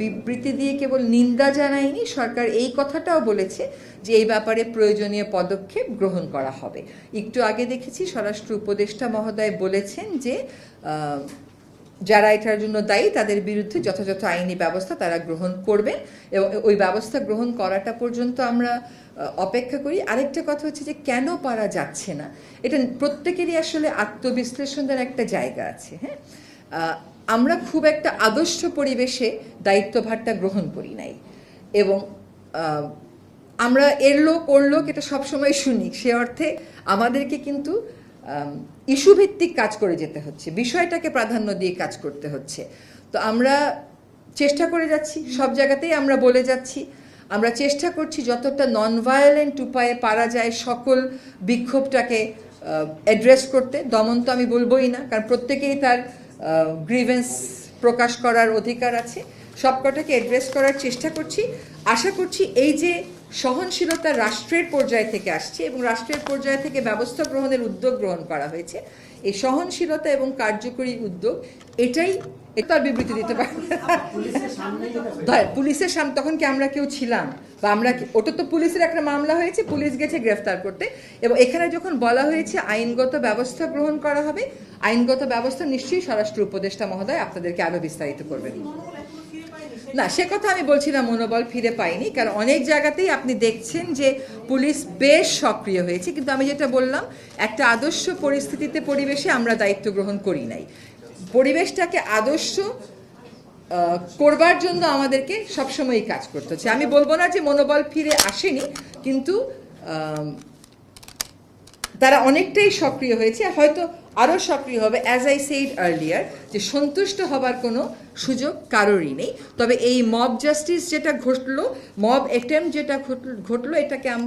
বিবৃতি দিয়ে কেবল নিন্দা জানায়নি, সরকার এই কথাটাও বলেছে যে এই ব্যাপারে প্রয়োজনীয় পদক্ষেপ গ্রহণ করা হবে। একটু আগে দেখেছি স্বরাষ্ট্র উপদেষ্টা মহোদয় বলেছেন যে যারা এটার জন্য দায়ী তাদের বিরুদ্ধে যথাযথ আইনি ব্যবস্থা তারা গ্রহণ করবেন এবং ওই ব্যবস্থা গ্রহণ করাটা পর্যন্ত আমরা অপেক্ষা করি। আরেকটা কথা হচ্ছে যে কেন পারা যাচ্ছে না? এটা প্রত্যেকেরই আসলে আত্মবিশ্লেষণের একটা জায়গা আছে হ্যাঁ? আমরা খুব একটা আদর্শ পরিবেশে দায়িত্বভারটা গ্রহণ করি নাই। এবং আমরা এর লোক, ওর লোক এটা সবসময় শুনি। সে অর্থে আমাদেরকে কিন্তু ইস্যু ভিত্তিক কাজ করে যেতে হচ্ছে। বিষয়টাকে প্রাধান্য দিয়ে কাজ করতে হচ্ছে। তো আমরা চেষ্টা করে যাচ্ছি। সব জায়গাতেই আমরা বলে যাচ্ছি। আমরা চেষ্টা করছি যতটা নন ভায়োলেন্ট উপায়ে পারা যায় সকল বিক্ষোভটাকে অ্যাড্রেস করতে। দমন তো আমি বলবোই না, কারণ প্রত্যেকেই তার গ্রিভেন্স প্রকাশ করার অধিকার আছে। সবকটাকে অ্যাড্রেস করার চেষ্টা করছি। আশা করছি এই যে সহনশীলতা রাষ্ট্রের পর্যায় থেকে আসছে এবং রাষ্ট্রের পর্যায় থেকে ব্যবস্থা গ্রহণের উদ্যোগ গ্রহণ করা হয়েছে, এই সহনশীলতা এবং কার্যকরী উদ্যোগ, এটাই এটা আর বিবৃতি দিতে পারে পুলিশের সামনে তখন কি আমরা কেউ ছিলাম? বা আমরা ওটা তো পুলিশের একটা মামলা হয়েছে, পুলিশ গেছে গ্রেফতার করতে। এবং এখানে যখন বলা হয়েছে আইনগত ব্যবস্থা গ্রহণ করা হবে, আইনগত ব্যবস্থা নিশ্চয়ই স্বরাষ্ট্র উপদেষ্টা মহোদয় আপনাদেরকে আরও বিস্তারিত করবেন। না, সে কথা আমি বলছি না মনোবল ফিরে পাইনি, কারণ অনেক জায়গাতেই আপনি দেখছেন যে পুলিশ বেশ সক্রিয় হয়েছে। কিন্তু আমি যেটা বললাম, একটা আদর্শ পরিস্থিতিতে পরিবেশে আমরা দায়িত্ব গ্রহণ করি নাই। পরিবেশটাকে আদর্শ করবার জন্য আমাদেরকে সবসময়ই কাজ করতে হচ্ছে। আমি বলব না যে মনোবল ফিরে আসেনি, কিন্তু তারা অনেকটাই সক্রিয় হয়েছে। হয়তো আরও সক্রিয় হবে অ্যাজ আই সেইড আর্লিয়ার যে সন্তুষ্ট হবার কোনো সুযোগ কারোরই নেই। তবে এই মব জাস্টিস যেটা ঘটলো মব অ্যাটেম্প যেটা ঘটলো, এটাকে আমরা